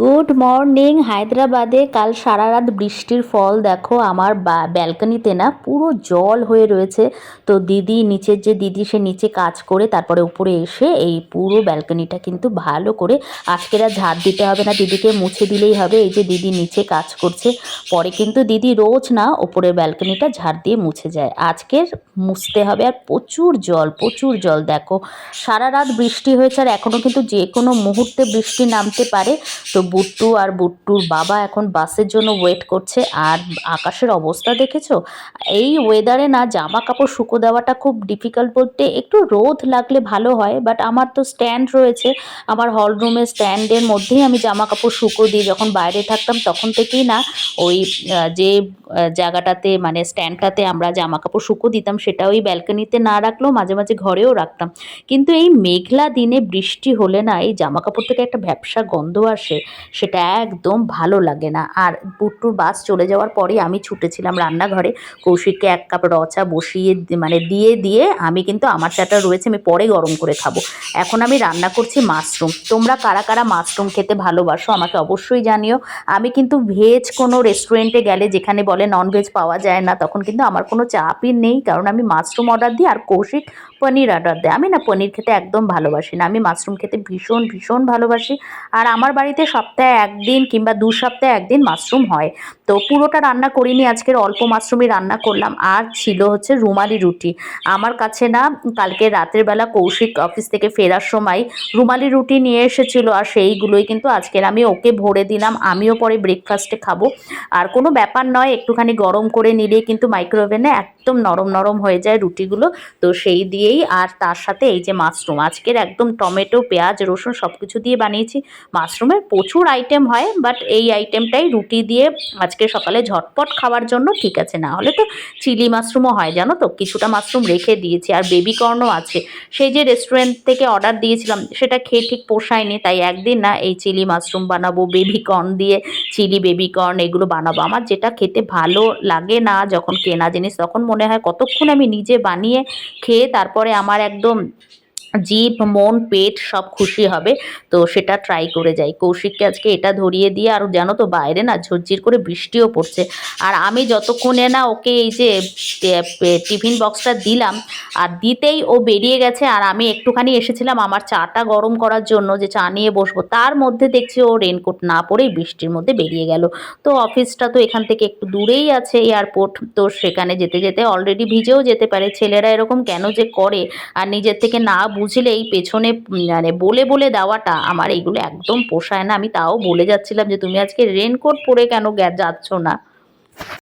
Good morning, হায়দ্রাবাদে কাল সারা রাত বৃষ্টির ফল দেখো আমার ব্যালকনিতে না পুরো জল হয়ে রয়েছে। তো দিদি নিচের যে দিদি, সে নিচে কাজ করে তারপরে উপরে এসে এই পুরো ব্যালকনিটা কিন্তু ভালো করে আজকের আর ঝাড় দিতে হবে না, দিদিকে মুছে দিলেই হবে। এই যে দিদি নিচে কাজ করছে, পরে কিন্তু দিদি রোজ না ওপরের ব্যালকনিটা ঝাড় দিয়ে মুছে যায়। আজকের মুছতে হবে আর প্রচুর জল প্রচুর জল দেখো। সারা রাত বৃষ্টি হয়েছে আর এখনও কিন্তু যে কোনো মুহূর্তে বৃষ্টি নামতে পারে। তো বুট্টু আর বুট্টুর বাবা এখন বাসের জন্য ওয়েট করছে। আর আকাশের অবস্থা দেখেছ? এই ওয়েদারে না জামা কাপড় শুকো দেওয়াটা খুব ডিফিকাল্ট বলতে একটু রোদ লাগলে ভালো হয় বাট আমার তো স্ট্যান্ড রয়েছে। আমার হল রুমে স্ট্যান্ডের মধ্যেই আমি জামা কাপড় শুকো দিই যখন বাইরে থাকতাম তখন থেকেই না ওই যে জায়গাটাতে মানে স্ট্যান্ডটাতে আমরা জামা কাপড় শুকো দিতাম সেটা ওই ব্যালকনিতে না রাখলেও মাঝে মাঝে ঘরেও রাখতাম। কিন্তু এই মেঘলা দিনে বৃষ্টি হলে না এই জামা কাপড় থেকে একটা ভ্যাপসা গন্ধ আসে। সেটা একদম ভালো লাগে না। আর পুট্টুর বাস চলে যাওয়ার পরেই আমি ছুটেছিলাম রান্নাঘরে। কৌশিককে এক কাপ রচা বসিয়ে মানে দিয়ে দিয়ে আমি কিন্তু আমার চাটা রয়েছে, আমি পরে গরম করে খাব। এখন আমি রান্না করছি মাশরুম। তোমরা কারা কারা মাশরুম খেতে ভালোবাসো আমাকে অবশ্যই জানিও। আমি কিন্তু ভেজ কোনো রেস্টুরেন্টে গেলে যেখানে বলে নন ভেজ পাওয়া যায় না, তখন কিন্তু আমার কোনো চাপই নেই। কারণ আমি মাশরুম অর্ডার দিই আর কৌশিক পনির অর্ডার দেয়। আমি না পনির খেতে একদম ভালোবাসি না। আমি মাশরুম খেতে ভীষণ ভীষণ ভালোবাসি। আর আমার বাড়িতে সপ্তাহে একদিন কিংবা দু সপ্তাহে একদিন মাশরুম হয়। তো পুরোটা রান্না করিনি, আজকের অল্প মাশরুমই রান্না করলাম। আর ছিল হচ্ছে রুমালি রুটি। আমার কাছে না কালকে রাতের বেলা কৌশিক অফিস থেকে ফেরার সময় রুমালি রুটি নিয়ে এসেছিল আর সেইগুলোই কিন্তু আজকের আমি ওকে ভরে দিলাম। আমিও পরে ব্রেকফাস্টে খাব। আর কোনো ব্যাপার নয়, একটুখানি গরম করে নিলে কিন্তু মাইক্রোওভেনে একদম নরম নরম হয়ে যায় রুটিগুলো। তো সেই দিয়েই আর তার সাথে এই যে মাশরুম, আজকের একদম টমেটো, পেঁয়াজ, রসুন সব কিছু দিয়ে বানিয়েছি। মাশরুমের প্রচুর আইটেম হয় বাট এই আইটেমটাই রুটি দিয়ে আজকে সকালে ঝটপট খাওয়ার জন্য ঠিক আছে, না হলে তো চিলি মাশরুমও হয়, জানো তো? কিছুটা মাশরুম রেখে দিয়েছি, আর বেবি কর্নও আছে। সেই যে রেস্টুরেন্ট থেকে অর্ডার দিয়েছিলাম, সেটা খেয়ে ঠিক পোষায়নি, তাই একদিন না এই চিলি মাশরুম বানাবো বেবি কর্ন দিয়ে চিলি বেবি কর্ন এগুলো বানাবো। আমার যেটা খেতে ভালো লাগে না, যখন কেনা জিনিস, তখন মনে হয় কতক্ষণ আমি নিজে বানিয়ে খেয়ে তারপরে আমার একদম জিভ মন, পেট সব খুশি হবে। তো সেটা ট্রাই করে যাই। কৌশিককে আজকে এটা ধরিয়ে দিয়ে আর জানো তো বাইরে না ঝরঝির করে বৃষ্টিও পড়ছে। আর আমি যতক্ষণে না ওকে এই যে টিফিন বক্সটা দিলাম, আর দিতেই ও বেরিয়ে গেছে, আর আমি একটুখানি এসেছিলাম আমার চাটা গরম করার জন্য যে চা নিয়ে বসবো, তার মধ্যে দেখছি ও রেনকোট না পরেই বৃষ্টির মধ্যে বেরিয়ে গেল। তো অফিসটা তো এখান থেকে একটু দূরেই আছে এয়ারপোর্ট তো সেখানে যেতে যেতে অলরেডি ভিজেও যেতে পারে। ছেলেরা এরকম কেন যে করে? আর নিজের থেকে না বুঝলেই পেছনে মানে বলে বলে দেওয়াটা আমার এইগুলো একদম পোষায় না। আমি তাও বলে যাচ্ছিলাম যে, তুমি আজকে রেনকোট পরে কেন যাচ্ছ না?